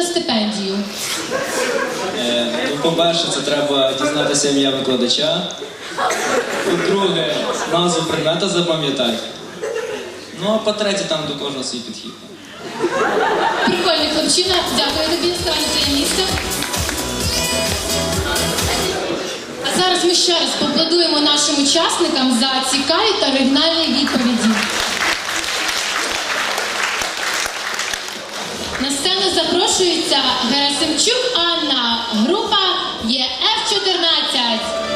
на стипендію? Е, ну, по-перше, це треба дізнатися ім'я викладача. По-друге, назву предмета запам'ятати. Ну, а по-третє, там до кожного свій підхід. Прикольний хлопчина. Дякую тобі, ставай на своє місце. А зараз ми ще раз поаплодуємо нашим учасникам за цікаві та оригінальні відповіді. сцену запрошується Герасимчук Анна, група ЄФ 14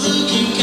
looking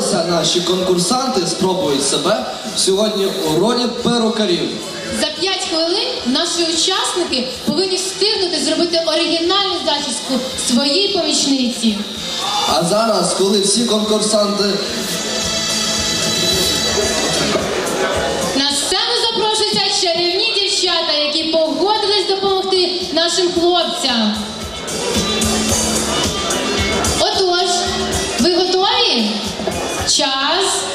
здогадалися, наші конкурсанти спробують себе сьогодні у ролі перукарів. За 5 хвилин наші учасники повинні встигнути зробити оригінальну зачіску своїй помічниці. А зараз, коли всі конкурсанти На сцену запрошуються чарівні дівчата, які погодились допомогти нашим хлопцям. Отож, ви готові? Час.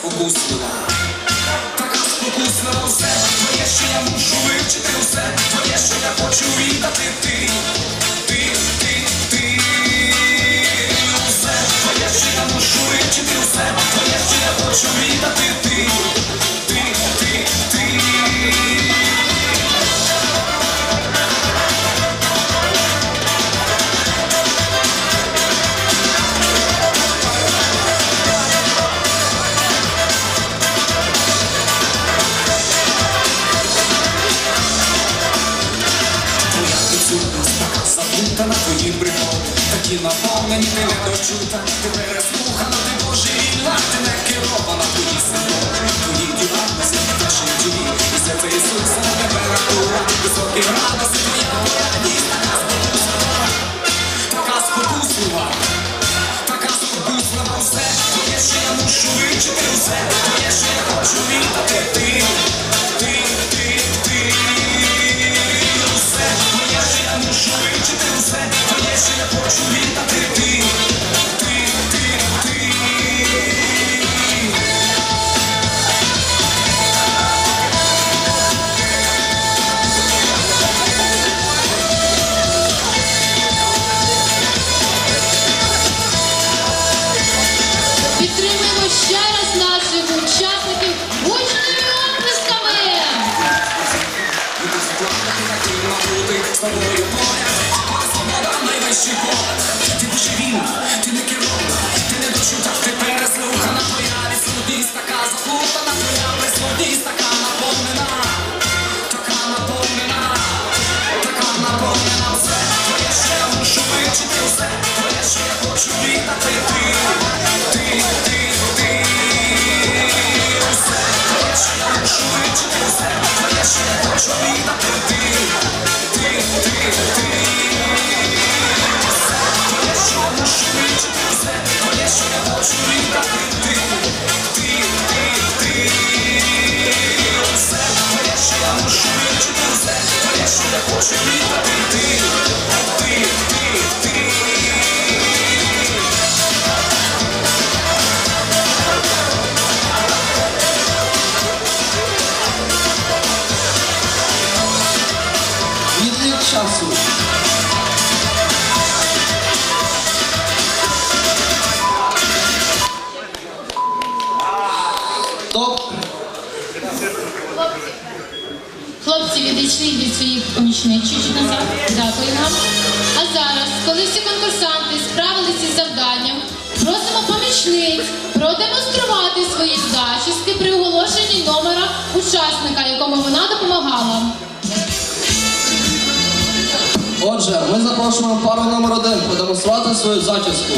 Спокуслива, така спокуслива усе, твоє, що я мушу вивчити усе, твоє, що я хочу віддати. Ти, ти, ти, ти, усе. Твоє, що я мушу вивчити усе, твоє, що я хочу віддати. Ти, Ті наповнені, ти не дочута, ти переслухана, ти божевільна, ти не керована, твої символи, твої діла, наскільки наші дії, і серце Ісуса, тебе рахула, високий радості, твоя порадість, така спокуслива, така спокуслива, така спокуслива, все, твоє, що я мушу вичити, усе, твоє, що я хочу віддати, ти, ти, ти, ти, усе, твоє, що я мушу вичити, усе, твоє, що я хочу віддати, Твоє, що учасника, якому вона допомагала. Отже, ми запрошуємо пару номер один продемонструвати свою зачіску.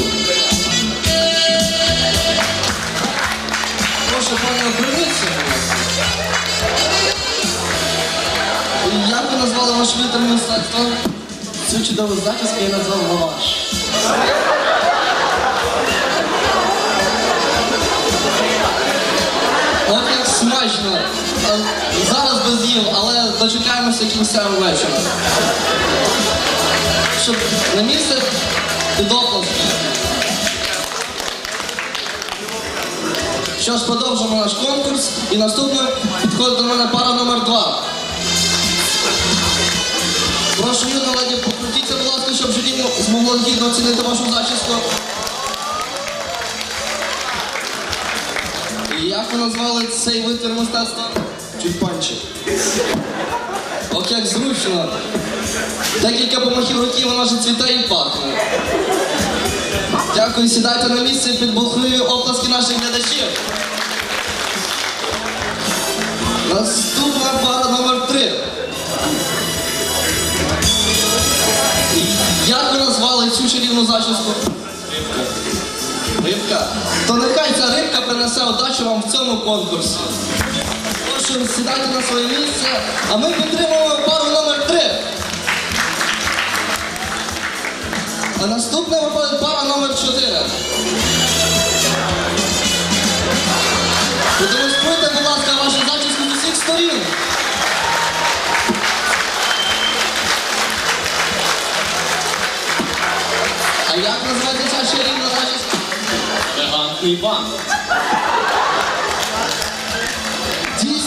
Прошу, пане, оберніться. Як ви назвали ваш вітер мистецтва? Цю чудову зачіску я назвав лаваш. От як смачно. Зараз без їв, але дочекаємося кінця вечора. Щоб на місце під оплески. Що ж, продовжимо наш конкурс. І наступною підходить до мене пара номер два. Прошу юна леді, покрутіться, будь ласка, щоб журі змогло гідно оцінити вашу зачіску. І як ви назвали цей витвір мистецтва? Чуть-панчик. Ох, як зручно. Декілька помахів руки, вона вже цвіте і пахне. Дякую, сідайте на місце під бурхливі оплески наших глядачів. Наступна пара номер три. Як ви назвали цю чарівну зачіску? Рибка. То нехай ця рибка принесе удачу вам в цьому конкурсі. Прошу, сідайте на своє місце, а ми підтримуємо пару номер три. А наступна виходить пара номер 4. Продемонструйте, будь ласка, вашу зачіску з усіх сторін. А як називається ця чарівна зачіска? Елегантний банк.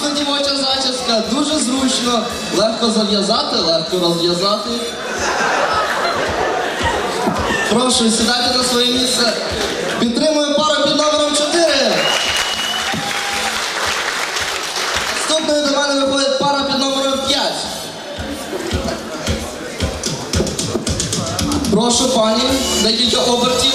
Дійсно дівоча зачіска, дуже зручно. Легко зав'язати, легко розв'язати. Прошу, сідайте на своє місце. Підтримую пару під номером 4. Наступною до мене виходить пара під номером 5. Прошу, пані, декілька обертів.